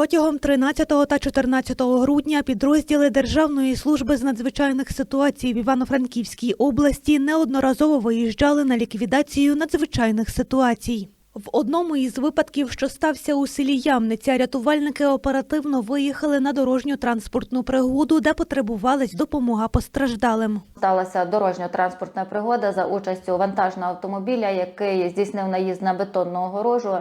Протягом 13 та 14 грудня підрозділи Державної служби з надзвичайних ситуацій в Івано-Франківській області неодноразово виїжджали на ліквідацію надзвичайних ситуацій. В одному із випадків, що стався у селі Ямниця, рятувальники оперативно виїхали на дорожню транспортну пригоду, де потребувалась допомога постраждалим. Сталася дорожньо-транспортна пригода за участю вантажного автомобіля, який здійснив наїзд на бетонну огорожу.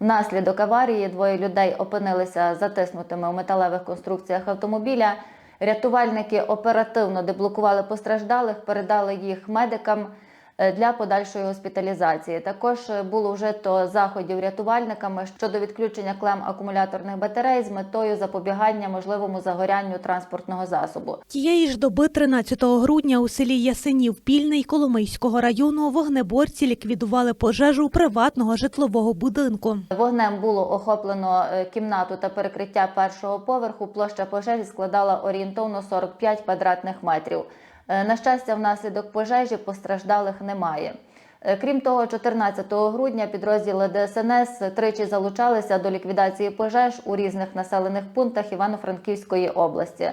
Внаслідок аварії двоє людей опинилися затиснутими у металевих конструкціях автомобіля. Рятувальники оперативно деблокували постраждалих, передали їх медикам для подальшої госпіталізації. Також е, було вжито заходів рятувальниками щодо відключення клем акумуляторних батарей з метою запобігання можливому загорянню транспортного засобу. Тієї ж доби, 13 грудня, у селі Ясенів Пільний Коломийського району вогнеборці ліквідували пожежу приватного житлового будинку. Вогнем було охоплено е, кімнату та перекриття першого поверху. Площа пожежі складала орієнтовно 45 квадратних метрів. Е, На щастя, внаслідок пожежі постраждалих немає. Е, Крім того, 14 грудня підрозділи ДСНС тричі залучалися до ліквідації пожеж у різних населених пунктах Івано-Франківської області.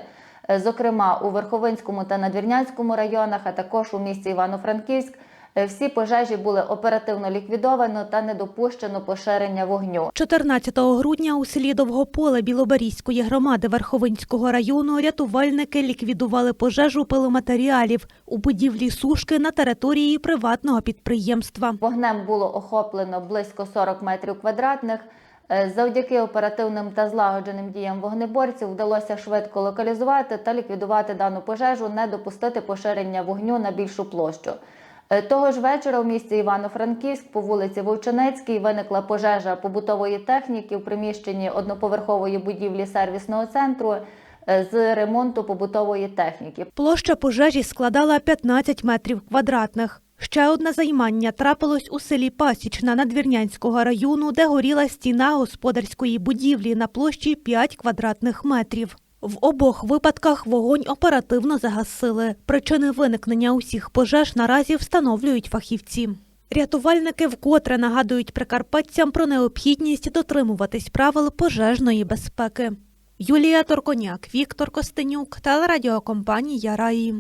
Е, Зокрема, у Верховинському та Надвірнянському районах, а також у місті Івано-Франківськ, всі пожежі були оперативно ліквідовано та не допущено поширення вогню. 14 грудня у селі Довгополе Білоберізької громади Верховинського району рятувальники ліквідували пожежу пиломатеріалів у будівлі сушки на території приватного підприємства. Вогнем було охоплено близько 40 метрів квадратних. Е, Завдяки оперативним та злагодженим діям вогнеборців вдалося швидко локалізувати та ліквідувати дану пожежу, не допустити поширення вогню на більшу площу. Е, Того ж вечора в місті Івано-Франківськ по вулиці Вовчинецькій виникла пожежа побутової техніки в приміщенні одноповерхової будівлі сервісного центру е, з ремонту побутової техніки. Площа пожежі складала 15 метрів квадратних. Ще одне займання трапилось у селі Пасічна Надвірнянського району, де горіла стіна господарської будівлі на площі 5 квадратних метрів. В обох випадках вогонь оперативно загасили. Причини виникнення усіх пожеж наразі встановлюють фахівці. Рятувальники вкотре нагадують прикарпатцям про необхідність дотримуватись правил пожежної безпеки. Юлія Торконяк, Віктор Костенюк, телерадіокомпанія Раї.